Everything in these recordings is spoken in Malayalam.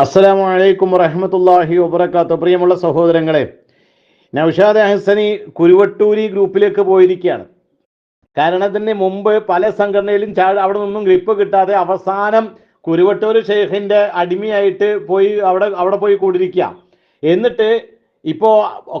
അസ്സലാമു അലൈക്കും വറഹമത്തല്ലാഹി വബർക്കാത്ത പ്രിയമുള്ള സഹോദരങ്ങളെ നൌഷാദ് അഹസനി കുരുവട്ടൂരി ഗ്രൂപ്പിലേക്ക് പോയിരിക്കുകയാണ്. കാരണം ഇതിന് മുമ്പ് പല സംഘടനയിലും ചാ അവിടെ നിന്നും ഗ്രിപ്പ് കിട്ടാതെ അവസാനം കുരുവട്ടൂർ ഷെയ്ഖിന്റെ അടിമയായിട്ട് പോയി അവിടെ അവിടെ പോയി കൂടിയിരിക്കുക. എന്നിട്ട് ഇപ്പോ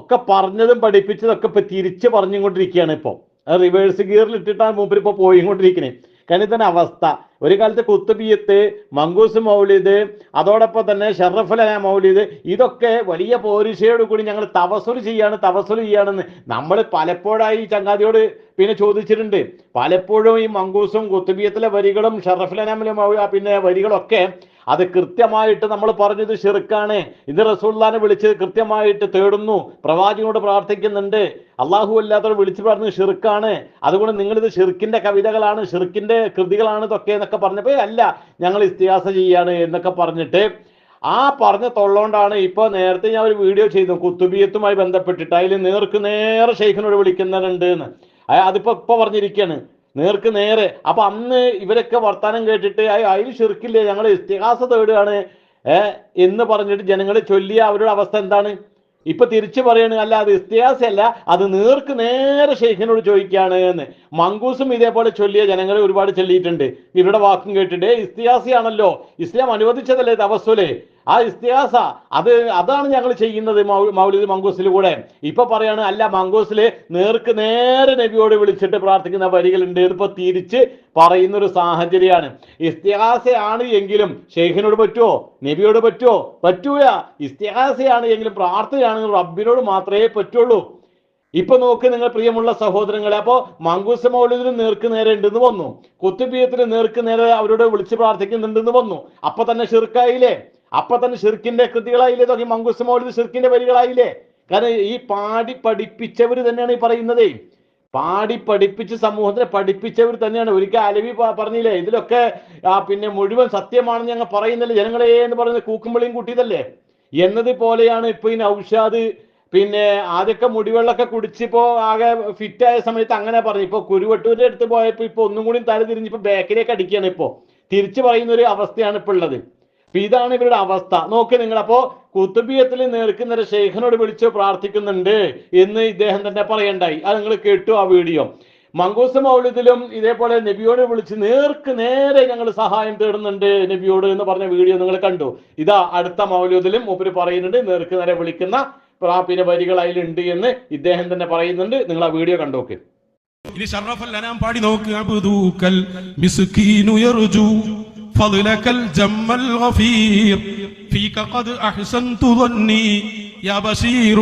ഒക്കെ പറഞ്ഞതും പഠിപ്പിച്ചതൊക്കെ ഇപ്പൊ തിരിച്ച് പറഞ്ഞുകൊണ്ടിരിക്കുകയാണ് ഇപ്പോൾ റിവേഴ്സ് ഗിയറിൽ ഇട്ടിട്ടാണ് മുമ്പിൽ ഇപ്പോൾ പോയിക്കൊണ്ടിരിക്കുന്നത് കാരണം ഇതന്നെ അവസ്ഥ. ഒരു കാലത്ത് കുത്തുബിയത്ത് മങ്കൂസ് മൗലിദ് അതോടൊപ്പം തന്നെ ഷറഫല മൗലിദ് ഇതൊക്കെ വലിയ പോരിശയോട് കൂടി ഞങ്ങൾ തവസുൽ ചെയ്യാണ് തവസുൽ ചെയ്യാണെന്ന് നമ്മൾ പലപ്പോഴായി ചങ്ങാതിയോട് പിന്നെ ചോദിച്ചിട്ടുണ്ട്. പലപ്പോഴും ഈ മങ്കൂസും കുത്തുബിയത്തിലെ വരികളും ഷറഫലനാമിലെ പിന്നെ വരികളൊക്കെ അത് കൃത്യമായിട്ട് നമ്മൾ പറഞ്ഞത് ഷിർക്കാണ് ഇത് റസൂള്ളാനെ വിളിച്ച് കൃത്യമായിട്ട് തേടുന്നു. പ്രവാചകനോട് പ്രാർത്ഥിക്കുന്നുണ്ട്. അള്ളാഹു അല്ലാത്തവർ വിളിച്ചു പറഞ്ഞത് ഷിർക്കാണ് അതുകൊണ്ട് നിങ്ങളിത് ഷിർക്കിന്റെ കവിതകളാണ് ഷിർക്കിന്റെ കൃതികളാണ് ഇതൊക്കെ എന്നൊക്കെ പറഞ്ഞപ്പോൾ അല്ല ഞങ്ങൾ ഇസ്തിഹാസ ചെയ്യാണ് എന്നൊക്കെ പറഞ്ഞിട്ട് ആ പറഞ്ഞ തൊള്ളോണ്ടാണ് ഇപ്പൊ നേരത്തെ ഞാൻ ഒരു വീഡിയോ ചെയ്തു. കുത്തുബിയത്തുമായി ബന്ധപ്പെട്ടിട്ട്. അതിൽ നേർക്ക് നേരെ ഷെയ്ഖിനോട് വിളിക്കുന്നുണ്ട് എന്ന്. അതിപ്പോ ഇപ്പൊ പറഞ്ഞിരിക്കുകയാണ് നേർക്ക് നേരെ. അപ്പൊ അന്ന് ഇവരൊക്കെ വർത്താനം കേട്ടിട്ട് "അയ് അതിൽ ഷിർക്കില്ലേ ഞങ്ങൾ ഇസ്തിഹാസ തേടുകയാണ്. ഏ എന്ന് പറഞ്ഞിട്ട് ജനങ്ങളെ ചൊല്ലിയ അവരുടെ അവസ്ഥ എന്താണ്? ഇപ്പൊ തിരിച്ചു പറയണ അല്ല അത് ഇസ്തിഹാസല്ല അത് നേർക്ക് നേരെ ഷെയ്ഖിനോട് ചോദിക്കുകയാണ് എന്ന് മങ്കൂസും ഇതേപോലെ ചൊല്ലിയ ജനങ്ങളെ ഒരുപാട് ചൊല്ലിയിട്ടുണ്ട്. ഇവരുടെ വാക്കും കേട്ടിട്ട് ഇസ്തിഹാസിയാണല്ലോ. ഇസ്ലാം അനുവദിച്ചതല്ലേ തവസ്സുൽ? ആ ഇസ്തിഹാസ അത് അതാണ് ഞങ്ങൾ ചെയ്യുന്നത് മൗലിദ് മങ്കൂസിൽ കൂടെ. ഇപ്പൊ പറയാണ് അല്ല മങ്കൂസിൽ നേർക്ക് നേരെ നബിയോട് വിളിച്ചിട്ട് പ്രാർത്ഥിക്കുന്ന വരികളുണ്ട് ഇതിപ്പോ തിരിച്ച് പറയുന്ന ഒരു സാഹചര്യമാണ്. ഇസ്തിഹാസയാണ് എങ്കിലും ഷെയ്ഖിനോട് പറ്റുമോ നബിയോട് പറ്റുമോ പറ്റൂല. ഇസ്തിഹാസയാണ് എങ്കിലും പ്രാർത്ഥനയാണെങ്കിൽ റബ്ബിനോട് മാത്രമേ പറ്റുള്ളൂ. ഇപ്പൊ നോക്ക് നിങ്ങൾ പ്രിയമുള്ള സഹോദരങ്ങളെ അപ്പോ മങ്കൂസ് മൗലിദിന് നേർക്ക് നേരെ ഉണ്ടെന്ന് വന്നു. കുത്തുബിയത്തിന് നേർക്ക് നേരെ അവരോട് വിളിച്ച് പ്രാർത്ഥിക്കുന്നുണ്ടെന്ന് വന്നു. അപ്പൊ തന്നെ ഷിർക്കായില്ലേ? അപ്പൊ തന്നെ ഷിർക്കിന്റെ കൃതികളായില്ലേ തുടങ്ങി മങ്കുസ് മൗലിദ് ഷിർക്കിന്റെ വരികളായില്ലേ? കാരണം ഈ പാടി പഠിപ്പിച്ചവർ തന്നെയാണ് ഈ പറയുന്നത്. പാടി പഠിപ്പിച്ച് സമൂഹത്തിനെ പഠിപ്പിച്ചവർ തന്നെയാണ്. ഒരിക്കൽ അലവി പറഞ്ഞില്ലേ ഇതിലൊക്കെ പിന്നെ മുഴുവൻ സത്യമാണെന്ന് ഞങ്ങൾ പറയുന്നില്ല ജനങ്ങളെ എന്ന് പറയുന്നത് കൂക്കുമ്പളിയും കൂട്ടിയതല്ലേ? എന്നതുപോലെയാണ് ഇപ്പൊ ഈ ഔഷാദ് പിന്നെ ആദ്യമൊക്കെ മുടിവെള്ളമൊക്കെ കുടിച്ചിപ്പോ ആകെ ഫിറ്റ് ആയ സമയത്ത് അങ്ങനെ പറഞ്ഞു. ഇപ്പൊ കുരുവട്ടൂരിന്റെ അടുത്ത് പോയപ്പോ ഇപ്പൊ ഒന്നും കൂടി തല തിരിഞ്ഞിപ്പോ ബാക്കിലേക്ക് അടിക്കുകയാണ് ഇപ്പോ. തിരിച്ചു പറയുന്ന ഒരു അവസ്ഥയാണ് ഇപ്പൊ ഉള്ളത്. ഇതാണ് ഇവരുടെ അവസ്ഥ. നോക്ക് നിങ്ങൾ അപ്പോ കുത്തുബിയത്തിൽ നേർക്കുന്ന ഒരു ഷെയ്ഖിനോട് വിളിച്ച് പ്രാർത്ഥിക്കുന്നുണ്ട് എന്ന് ഇദ്ദേഹം തന്നെ പറയണ്ടായി. അത് നിങ്ങൾ കേട്ടു ആ വീഡിയോ. മങ്കൂസ് മൗലിദിലും ഇതേപോലെ നബിയോട് വിളിച്ച് നേർക്ക് നേരെ ഞങ്ങൾ സഹായം തേടുന്നുണ്ട് നബിയോട് എന്ന് പറഞ്ഞ വീഡിയോ നിങ്ങൾ കണ്ടു. ഇതാ അടുത്ത മൗലിദിലും മൂപ്പര് പറയുന്നുണ്ട് നേർക്ക് നേരെ വിളിക്കുന്ന പ്രാ- പിന്നെ വരികൾ അതിലുണ്ട് എന്ന് ഇദ്ദേഹം തന്നെ പറയുന്നുണ്ട്. നിങ്ങൾ ആ വീഡിയോ കണ്ടോക്ക് ഇനി ഷറഫൽ പാടി നോക്ക് فضلك الجم الغفير. فيك قد أحسنت ظني. يا بشير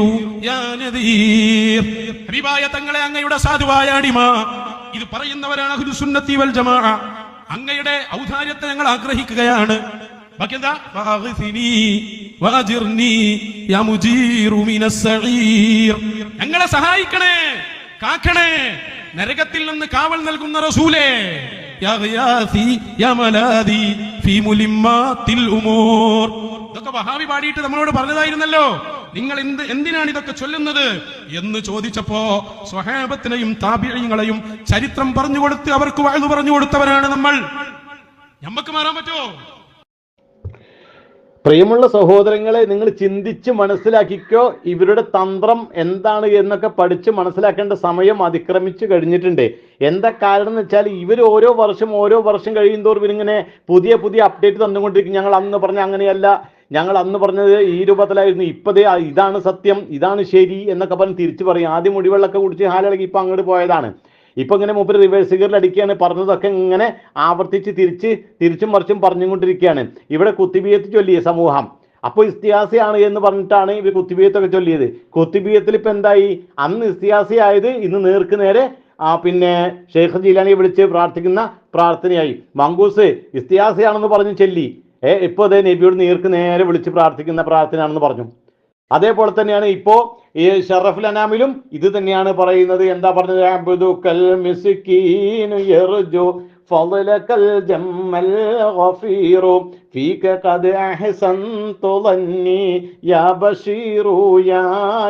يا نذير. ഹബീബായ തങ്ങളെ അങ്ങയുടെ സാധുവായ അടിമ. ഇത് പറയുന്നവരാണ് അഹ്ലു സുന്നത്തി വൽ ജമാ അങ്ങയുടെ ഔദാര്യത്തെ ഞങ്ങൾ ആഗ്രഹിക്കുകയാണ്. ബാക്കി എന്താ ഞങ്ങളെ സഹായിക്കണേ കാക്കണേ. നരകത്തിൽ നിന്ന് കാവൽ നൽകുന്ന റസൂലേ. യാ غياثي യാ മലാദി ഫീ മുലിമ്മാത്തിൽ ഉമൂർ ഇതൊക്കെ വഹാബി പാടിയിട്ട് നമ്മളോട് പറഞ്ഞതായിരുന്നല്ലോ. നിങ്ങൾ എന്ത് എന്തിനാണ് ഇതൊക്കെ ചൊല്ലുന്നത്? എന്ന് ചോദിച്ചപ്പോ സ്വഹാബത്തിനെയും താപിഴങ്ങളെയും ചരിത്രം പറഞ്ഞു കൊടുത്ത് അവർക്ക് വാഴ്ന്നു പറഞ്ഞു കൊടുത്തവരാണ് നമ്മൾ. ഞമ്മക്ക് മാറാൻ പറ്റുമോ? പ്രിയമുള്ള സഹോദരങ്ങളെ നിങ്ങൾ ചിന്തിച്ച് മനസ്സിലാക്കിക്കോ ഇവരുടെ തന്ത്രം എന്താണ് എന്നൊക്കെ പഠിച്ച് മനസ്സിലാക്കേണ്ട സമയം അതിക്രമിച്ചു കഴിഞ്ഞിട്ടുണ്ട്. എന്താ കാരണം എന്ന് വെച്ചാൽ ഇവർ ഓരോ വർഷം ഓരോ വർഷം കഴിയുന്തോറും ഇങ്ങനെ പുതിയ പുതിയ അപ്ഡേറ്റ് തന്നുകൊണ്ടിരിക്കും. ഞങ്ങൾ അന്ന് പറഞ്ഞ അങ്ങനെയല്ല. ഞങ്ങൾ അന്ന് പറഞ്ഞത് ഈ രൂപത്തിലായിരുന്നു. ഇപ്പതേ ഇതാണ് സത്യം ഇതാണ് ശരി എന്നൊക്കെ പറഞ്ഞ് തിരിച്ചു പറയും. ആദ്യം മുടിവെള്ളമൊക്കെ കുടിച്ച് ഹാലിളകി ഇപ്പൊ അങ്ങോട്ട് പോയതാണ്. ഇപ്പൊ ഇങ്ങനെ മൂപ്പര് റിവേഴ്സ് ഗിയറിൽ അടിക്കുകയാണ് പറഞ്ഞതൊക്കെ ഇങ്ങനെ ആവർത്തിച്ച് തിരിച്ച് തിരിച്ചും മറിച്ചും പറഞ്ഞുകൊണ്ടിരിക്കുകയാണ്. ഇവിടെ കുത്തിബിയത്ത് ചൊല്ലിയ സമൂഹം. അപ്പോൾ ഇസ്തിഹാസിയാണ് എന്ന് പറഞ്ഞിട്ടാണ് ഇവർ കുത്തിബിയത്തൊക്കെ ചൊല്ലിയത്. കുത്തിബിയത്തിൽ ഇപ്പൊ എന്തായി? അന്ന് ഇസ്തിഹാസി ആയത് ഇന്ന് നേർക്ക് നേരെ ആ പിന്നെ ഷെയ്ഖ് ജീലാനി വിളിച്ച് പ്രാർത്ഥിക്കുന്ന പ്രാർത്ഥനയായി. മങ്കൂസ് ഇസ്തിയാസിയാണെന്ന് പറഞ്ഞു ചൊല്ലി. ഏ ഇപ്പൊ അതേ നബിയോട് നേർക്ക് നേരെ വിളിച്ച് പ്രാർത്ഥിക്കുന്ന പ്രാർത്ഥനയാണെന്ന് പറഞ്ഞു. അതേപോലെ തന്നെയാണ് ഇപ്പോ ഈ ഷറഫുൽ അനാമിലും ഇത് തന്നെയാണ് പറയുന്നത് എന്താ പറഞ്ഞത് അബ്ദുക്കൽ മിസ്കീനു യർജു ഫളലകൽ ജമ്മൽ ഗഫീറു ഫീക ഖദ് അഹ്സൻതു ظني യാ ബശീറു യാ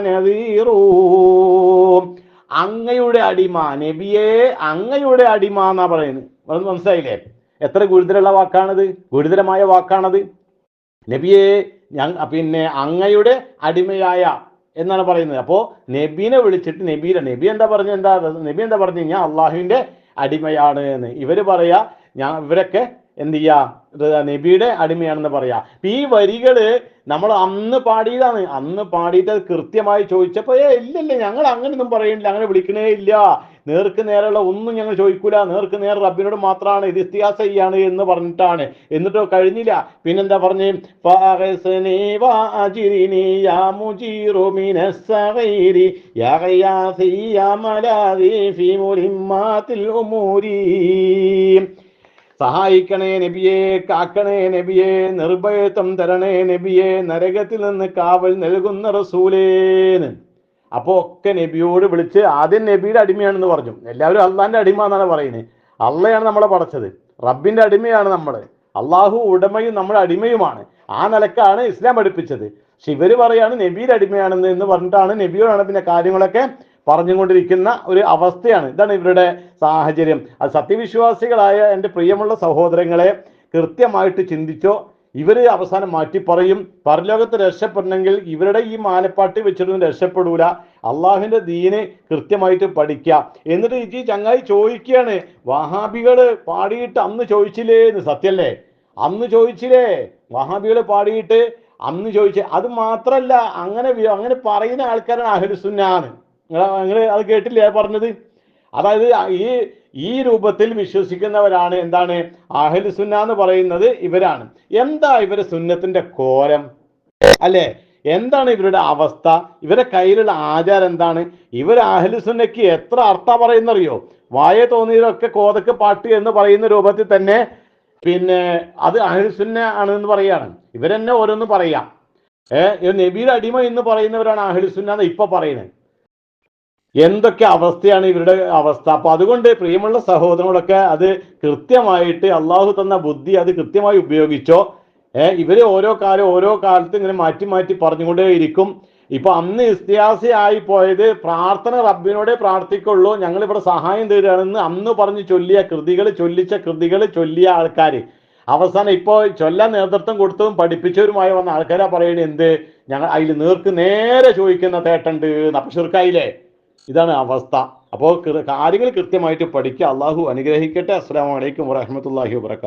നദീറു അങ്ങയുടെ അടിമ നബിയെ അങ്ങയുടെ അടിമ എന്നാ പറയുന്നത് അത് മനസ്സിലായില്ലേ എത്ര ഗുരുതരമുള്ള വാക്കാണത് ഗുരുതരമായ വാക്കാണത് നബിയെ ഞങ്ങ പിന്നെ അങ്ങയുടെ അടിമയായ എന്നാണ് പറയുന്നത്. അപ്പോൾ നബീനെ വിളിച്ചിട്ട് നബീല നബി എന്താ പറഞ്ഞ? എന്താ നബി എന്താ പറഞ്ഞു കഴിഞ്ഞാൽ അള്ളാഹുവിന്റെ അടിമയാണ് എന്ന്. ഇവർ പറയാ ഞാൻ ഇവരൊക്കെ എന്ത് ചെയ്യുക നബിയുടെ അടിമയാണെന്ന് പറയാ. ഈ വരികൾ നമ്മൾ അന്ന് പാടിയതാണ്. അന്ന് പാടിയിട്ട് അത് കൃത്യമായി ചോദിച്ചപ്പോൾ ഏ ഇല്ലല്ലേ ഞങ്ങൾ അങ്ങനെയൊന്നും പറയുന്നില്ല അങ്ങനെ വിളിക്കണേ ഇല്ല. നേർക്ക് നേരെയുള്ള ഒന്നും ഞങ്ങൾ ചോദിക്കൂല. നേർക്ക് നേരെ റബ്ബിനോട് മാത്രമാണ് ഇത് ഇസ്തിഹാസ ചെയ്യാണ് എന്ന് പറഞ്ഞിട്ടാണ്. എന്നിട്ടോ കഴിഞ്ഞില്ല. പിന്നെന്താ പറഞ്ഞ്? സഹായിക്കണേ നബിയെ കാക്കണേ നബിയെ നിർഭയത്വം തരണേ നബിയെ നരകത്തിൽ നിന്ന് കാവൽ നൽകുന്ന റസൂലേന്ന് അപ്പോ ഒക്കെ നബിയോട് വിളിച്ച് ആദ്യം നബിയുടെ അടിമയാണെന്ന് പറഞ്ഞു. എല്ലാവരും അള്ളാന്റെ അടിമ എന്നാണ് പറയുന്നത് അള്ളയാണ് നമ്മളെ പടച്ചത്. റബ്ബിന്റെ അടിമയാണ് നമ്മൾ അള്ളാഹു ഉടമയും നമ്മുടെ അടിമയുമാണ്. ആ നിലക്കാണ് ഇസ്ലാം പഠിപ്പിച്ചത്. പക്ഷെ ഇവർ പറയാണ് നബിയുടെ അടിമയാണെന്ന് എന്ന് പറഞ്ഞിട്ടാണ് നബിയോടാണ് പിന്നെ കാര്യങ്ങളൊക്കെ പറഞ്ഞുകൊണ്ടിരിക്കുന്ന ഒരു അവസ്ഥയാണ്. ഇതാണ് ഇവരുടെ സാഹചര്യം. അത് സത്യവിശ്വാസികളായ എന്റെ പ്രിയമുള്ള സഹോദരങ്ങളെ കൃത്യമായിട്ട് ചിന്തിച്ചോ ഇവർ അവസാനം മാറ്റി പറയും പരലോകത്ത് രക്ഷപ്പെടണമെങ്കിൽ ഇവരുടെ ഈ മാനപ്പാട്ട് വെച്ചിട്ടൊന്നും രക്ഷപ്പെടൂല. അള്ളാഹുവിന്റെ ദീന് കൃത്യമായിട്ട് പഠിക്കുക എന്നിട്ട് ഈ ചങ്ങായി ചോദിക്കുകയാണ് വഹാബികൾ പാടിയിട്ട് അന്ന് ചോദിച്ചില്ലേ? എന്ന്. സത്യല്ലേ? അന്ന് ചോദിച്ചില്ലേ? വഹാബികൾ പാടിയിട്ട് അന്ന് ചോദിച്ചേ. അത് മാത്രല്ല അങ്ങനെ അങ്ങനെ പറയുന്ന ആൾക്കാരാണ് അഹലുസുന്നാണ്. നിങ്ങൾ നിങ്ങൾ അത് കേട്ടില്ലേ? പറഞ്ഞത്? അതായത് ഈ ഈ രൂപത്തിൽ വിശ്വസിക്കുന്നവരാണ് എന്താണ്? അഹ്ലു സുന്ന എന്ന് പറയുന്നത് ഇവരാണ്. എന്താ ഇവർ സുന്നത്തിന്റെ കോലം അല്ലേ? എന്താണ് ഇവരുടെ അവസ്ഥ? ഇവരുടെ കയ്യിലുള്ള ആചാരം എന്താണ്? ഇവർ അഹ്ലു സുന്നയ്ക്ക് എത്ര അർത്ഥ പറയുന്നറിയോ? വായ തോന്നിയതൊക്കെ കോതക്ക് പാട്ട് എന്ന് പറയുന്ന രൂപത്തിൽ തന്നെ പിന്നെ അത് അഹ്ലു സുന്ന ആണ് എന്ന് പറയാണ്. ഇവരെന്നെ ഓരോന്ന് പറയാം. ഏഹ് നബിയുടെ അടിമ എന്ന് പറയുന്നവരാണ് അഹ്ലു സുന്ന എന്ന് ഇപ്പൊ പറയുന്നത്. എന്തൊക്കെ അവസ്ഥയാണ് ഇവരുടെ അവസ്ഥ? അപ്പൊ അതുകൊണ്ട് പ്രിയമുള്ള സഹോദരങ്ങളൊക്കെ അത് കൃത്യമായിട്ട് അള്ളാഹു തന്ന ബുദ്ധി അത് കൃത്യമായി ഉപയോഗിച്ചോ ഏഹ് ഇവർ ഓരോ കാലം ഓരോ കാലത്ത് ഇങ്ങനെ മാറ്റി മാറ്റി പറഞ്ഞുകൊണ്ടേ ഇരിക്കും. ഇപ്പൊ അന്ന് ഇസ്തിയാസി ആയി പോയത് പ്രാർത്ഥന റബ്ബിനോടെ പ്രാർത്ഥിക്കുള്ളൂ ഞങ്ങൾ ഇവിടെ സഹായം തരികയാണെന്ന് അന്ന് പറഞ്ഞു ചൊല്ലിയ കൃതികൾ ചൊല്ലിച്ച കൃതികൾ ചൊല്ലിയ ആൾക്കാർ അവസാനം ഇപ്പോൾ ചൊല്ലാൻ നേതൃത്വം കൊടുത്തതും പഠിപ്പിച്ചവരുമായി വന്ന ആൾക്കാരാ പറയണേ എന്ത്? ഞങ്ങൾ അതിൽ നേർക്ക് നേരെ ചോദിക്കുന്ന തേട്ടുണ്ട് അപ്പൊ ചെറുക്കായില്ലേ? ഇതാണ് അവസ്ഥ. അപ്പോൾ കാര്യങ്ങൾ കൃത്യമായിട്ട് പഠിക്കുക. അള്ളാഹു അനുഗ്രഹിക്കട്ടെ. അസ്സാം വലൈക്കും വറഹമത്തല്ലാഹി വാത്തു